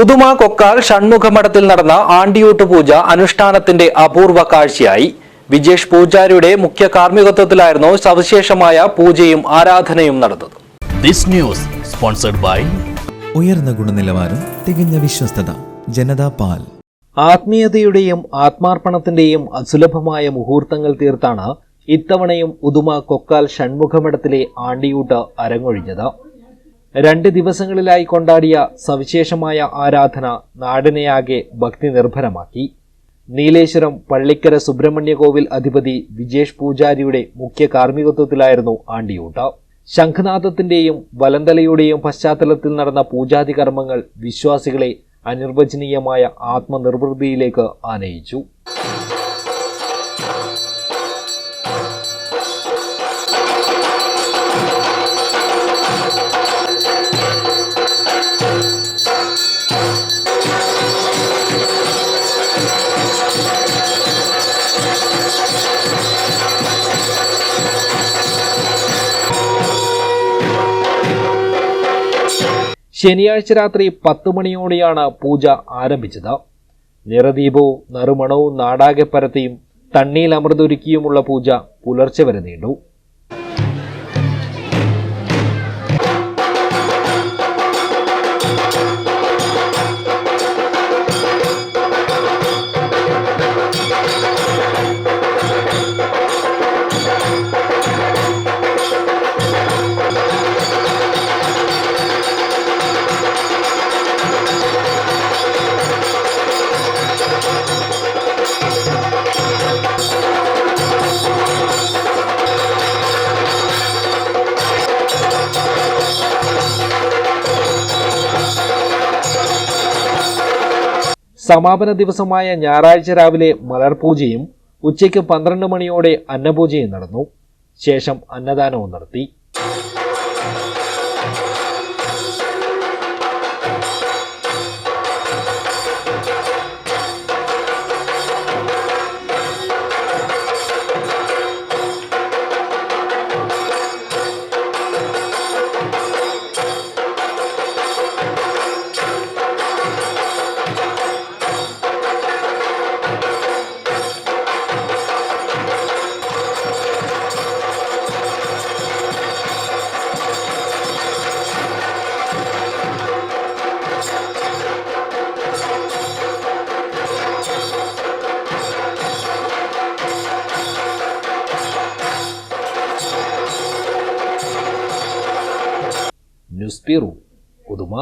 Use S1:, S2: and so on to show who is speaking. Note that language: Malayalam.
S1: ഉദുമ കൊക്കാൽ ഷൺമുഖമഠത്തിൽ നടന്ന ആണ്ടിയൂട്ട് പൂജ അനുഷ്ഠാനത്തിന്റെ അപൂർവ കാഴ്ചയായി. വിജേഷ് പൂജാരിയുടെ മുഖ്യ കാർമ്മികത്വത്തിലായിരുന്നു സവിശേഷമായ പൂജയും ആരാധനയും നടന്നത്.
S2: ദിസ് ന്യൂസ് സ്പോൺസർഡ് ബൈ
S3: ഉയർന്ന ഗുണനിലവാരം തികഞ്ഞ വിശ്വസ്തത ജനതാ പാൽ.
S1: ആത്മീയതയുടെയും ആത്മാർപ്പണത്തിന്റെയും അസുലഭമായ മുഹൂർത്തങ്ങൾ തീർത്താണ് ഇത്തവണയും ഉദുമ കൊക്കാൽ ഷൺമുഖമഠത്തിലെ ആണ്ടിയൂട്ട് അരങ്ങൊഴിഞ്ഞത്. രണ്ട് ദിവസങ്ങളിലായി കൊണ്ടാടിയ സവിശേഷമായ ആരാധന നാടിനെയാകെ ഭക്തി നിർഭരമാക്കി നീലേശ്വരം പള്ളിക്കര സുബ്രഹ്മണ്യ കോവിൽ അധിപതി വിജേഷ് പൂജാരിയുടെ മുഖ്യ കാർമ്മികത്വത്തിലായിരുന്നു ആണ്ടിയൂട്ട. ശംഖനാഥത്തിന്റെയും വലന്തലയുടെയും പശ്ചാത്തലത്തിൽ നടന്ന പൂജാതി കർമ്മങ്ങൾ വിശ്വാസികളെ അനിർവചനീയമായ ആത്മനിർവൃതിയിലേക്ക് ആനയിച്ചു. ശനിയാഴ്ച രാത്രി പത്ത് മണിയോടെയാണ് പൂജ ആരംഭിച്ചത്. നിറദീപവും നറുമണവും നാടാകെ പരത്തിയും തണ്ണീൽ അമൃതൊരുക്കിയുമുള്ള പൂജ പുലർച്ചെ വരെ നീണ്ടു. സമാപന ദിവസമായ ഞായറാഴ്ച രാവിലെ മലർപൂജയും ഉച്ചയ്ക്ക് പന്ത്രണ്ട് മണിയോടെ അന്നപൂജയും നടന്നു. ശേഷം അന്നദാനവും നടത്തി. News bureau Uduma.